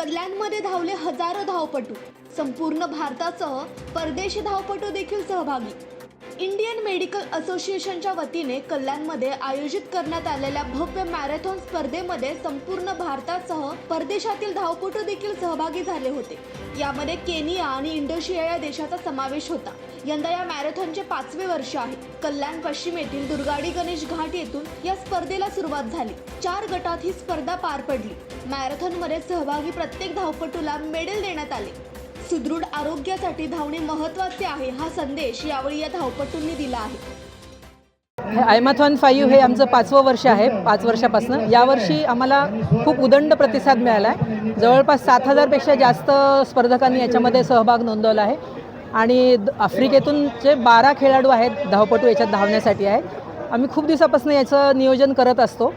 कल्याणमध्ये धावले हजारो धावपटू. संपूर्ण भारतासह परदेशी धावपटू देखील सहभागी. इंडियन मेडिकल असोसिएशनच्या वतीने कल्याणमध्ये आयोजित करण्यात आलेल्या भव्य मॅरेथॉन स्पर्धेमध्ये संपूर्ण भारतासह परदेशातील धावपटू देखील सहभागी झाले होते. यामध्ये केनिया आणि इंडोशिया या देशाचा समावेश होता. यंदा या मॅरेथॉनचे पाचवे वर्ष आहे. कल्याण पश्चिम येथील दुर्गाडी गणेश घाट येथून या स्पर्धेला सुरुवात झाली. चार गटात ही स्पर्धा पार पडली. मॅरेथॉनमध्ये सहभागी प्रत्येक धावपटूला मेडल देण्यात आले. सुदृढ आरोग्यासाठी धावणे महत्त्वाचे आहे हा संदेश यावेळी या धावपटूंनी दिला आहे. आयमॅथॉन फाईव्ह हे आमचं पाचवं वर्ष आहे पाच वर्षापासून. यावर्षी आम्हाला खूप उदंड प्रतिसाद मिळाला आहे जवळपास सात हजारपेक्षा जास्त स्पर्धकांनी याच्यामध्ये सहभाग नोंदवला आहे. आणि द- आफ्रिकेतून जे बारा खेळाडू आहेत धावपटू याच्यात धावण्यासाठी आहे आम्ही खूप दिवसापासून याचं नियोजन करत असतो.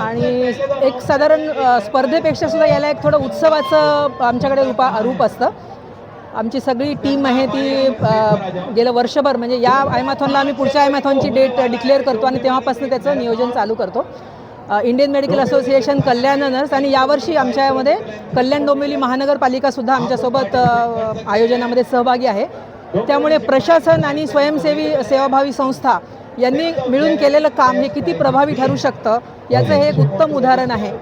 आणि एक साधारण स्पर्धेपेक्षा सुद्धा याला एक थोडं उत्सवाचं आमच्याकडे रूपा रूप असतं. आमची सगळी टीम आहे ती गेलं वर्षभर. म्हणजे या आयमॅथॉनला आम्ही पुढच्या आयमॅथॉनची डेट डिक्लेअर करतो आणि तेव्हापासून त्याचं नियोजन चालू करतो. Indian medical association Kalyan nurse आणि यावर्षी आमच्या यामध्ये कल्याण डोंबिवली महानगरपालिकासुद्धा आमच्यासोबत आयोजनामध्ये सहभागी आहे. त्यामुळे प्रशासन आणि स्वयंसेवी सेवाभावी संस्था यांनी मिळून केलेलं काम हे किती प्रभावी ठरू शकतं याचं हे एक उत्तम उदाहरण आहे.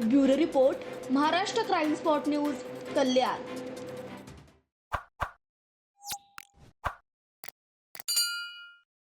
Bureau report Maharashtra crime spot news Kalyan.